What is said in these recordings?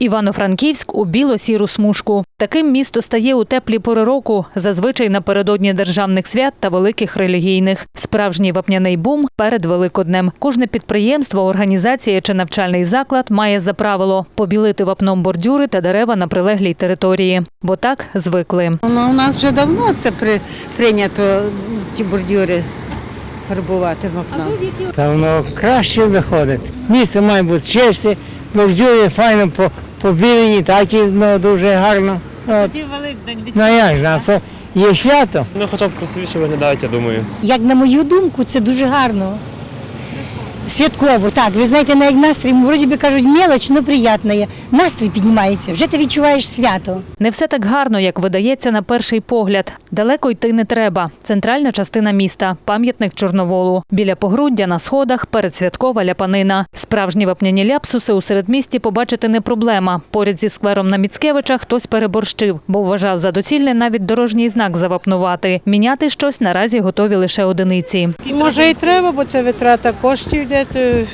Івано-Франківськ у біло-сіру смужку. Таким місто стає у теплі пори року, зазвичай напередодні державних свят та великих релігійних. Справжній вапняний бум перед Великоднем. Кожне підприємство, організація чи навчальний заклад має за правило побілити вапном бордюри та дерева на прилеглій території, бо так звикли. Ну, у нас вже давно це при, прийнято ті бордюри фарбувати вапном. Та воно краще виходить. Місто має бути чисте, бордюри файно по- побілені, так і ну, дуже гарно. От. Ну як же, а це є свято. Ну, хоча б красивіше виглядають, я думаю. Як на мою думку, це дуже гарно. Святково, так. Ви знаєте, навіть настрій, вроді би кажуть, мелоч, але приємна є. Настрій піднімається, вже ти відчуваєш свято. Не все так гарно, як видається на перший погляд. Далеко йти не треба. Центральна частина міста, пам'ятник Чорноволу. Біля погруддя на сходах передсвяткова ляпанина. Справжні вапняні ляпсуси у середмісті побачити не проблема. Поряд зі сквером на Міцкевича хтось переборщив, бо вважав за доцільне навіть дорожній знак завапнувати. Міняти щось наразі готові лише одиниці. Може і треба, бо це витрата коштів йде. То, ну,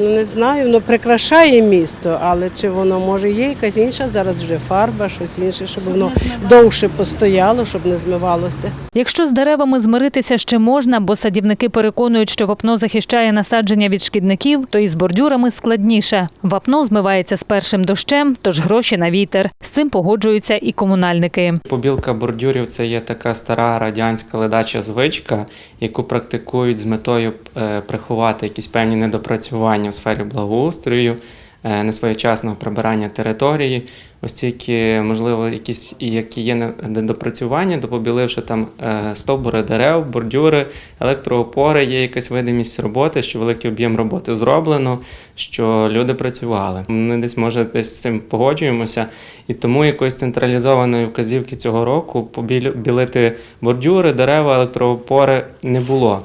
не знаю, воно прикрашає місто, але чи воно може є якась інша, зараз вже фарба, щось інше, щоб воно довше постояло, щоб не змивалося. Якщо з деревами змиритися ще можна, бо садівники переконують, що вапно захищає насадження від шкідників, то із бордюрами складніше. Вапно змивається з першим дощем, тож гроші на вітер. З цим погоджуються і комунальники. Побілка бордюрів це є така стара радянська ледача звичка, яку практикують з метою е, приховати якісь певні недопрацювання у сфері благоустрою, е, несвоєчасного прибирання території. Ось тільки, можливо, якісь які є не- недопрацювання, допобіливши там е, стовбури дерев, бордюри, електроопори, є якась видимість роботи, що великий об'єм роботи зроблено, що люди працювали. Ми десь може десь з цим погоджуємося, і тому якоїсь централізованої вказівки цього року побілити бордюри, дерева, електроопори не було.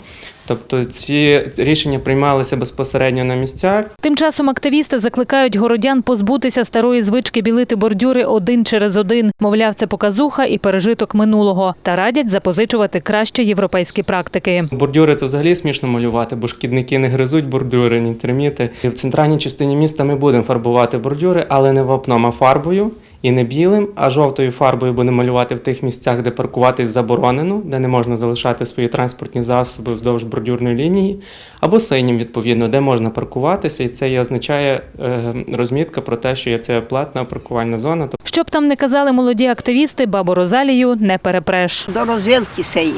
Тобто ці рішення приймалися безпосередньо на місцях. Тим часом активісти закликають городян позбутися старої звички білити бордюри один через один. Мовляв, це показуха і пережиток минулого. Та радять запозичувати кращі європейські практики. Бордюри це взагалі смішно малювати, бо шкідники не гризуть бордюри, ні терміти. В центральній частині міста ми будемо фарбувати бордюри, але не вапном, а фарбою. І не білим, а жовтою фарбою будемо малювати в тих місцях, де паркуватись заборонено, де не можна залишати свої транспортні засоби вздовж бордюрної лінії, або синім, відповідно, де можна паркуватися, і це і означає е, розмітка про те, що є це платна паркувальна зона. Щоб там не казали молоді активісти, бабу Розалію не перепреш. до розвилки сеї.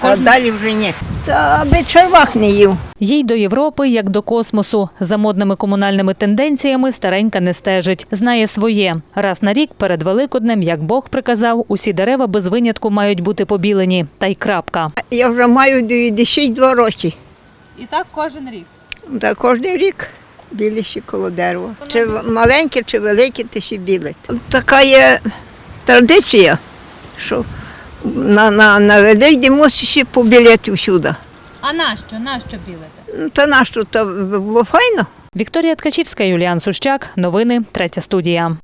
А далі вже ні. Та аби червак не їв. Їй до Європи, як до космосу. За модними комунальними тенденціями старенька не стежить. Знає своє. Раз на рік перед Великоднем, як Бог приказав, усі дерева без винятку мають бути побілені. Та й крапка. Я вже маю 92 роки. І так кожен рік. Та кожен рік білі ще коло дерева. Чи маленьке, чи велике, ти ще білить. Така є традиція, що на, на, на Великдень мусиш ще побілити всюди. А нащо? Нащо білити? Ну, Та нащо то було файно? Вікторія Ткачівська, Юліан Сущак. Новини. Третя студія.